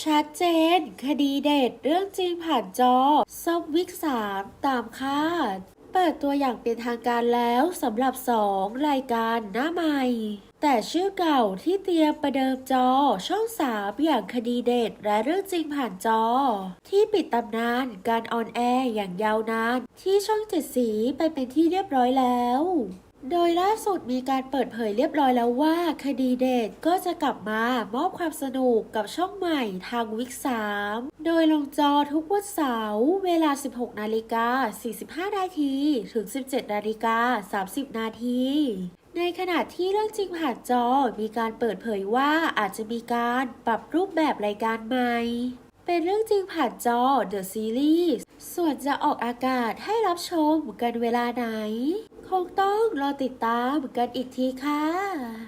ชัดเจน คดีเด็ด เรื่องจริงผ่านจอซบวิกสามตามคาด เปิดตัวอย่างเป็นทางการแล้วสำหรับสองรายการหน้าใหม่ แต่ชื่อเก่าที่เตรียมประเดิมจอช่องสามอย่างคดีเด็ดและเรื่องจริงผ่านจอ ที่ปิดตำนานการออนแอร์อย่างยาวนาน ที่ช่องเจ็ดสีไปเป็นที่เรียบร้อยแล้ว โดยล่าสุดมีการเปิดเผยเรียบร้อยแล้วว่า คดีเดทก็จะกลับมามอบความสนุกกับช่องใหม่ทางวิก 3 โดยลงจอทุกวันเสาร์เวลา 16 นาฬิกา 45 นาทีถึง 17 นาฬิกา 30 นาทีในขณะที่เรื่องจริงผ่านจอมีการเปิดเผยว่าอาจจะมีการปรับรูปแบบรายการใหม่ เป็นเรื่องจริงผ่านจอ The Series ส่วนจะออกอากาศให้รับชมกันเวลาไหน คงต้องรอติดตามกันอีกทีค่ะ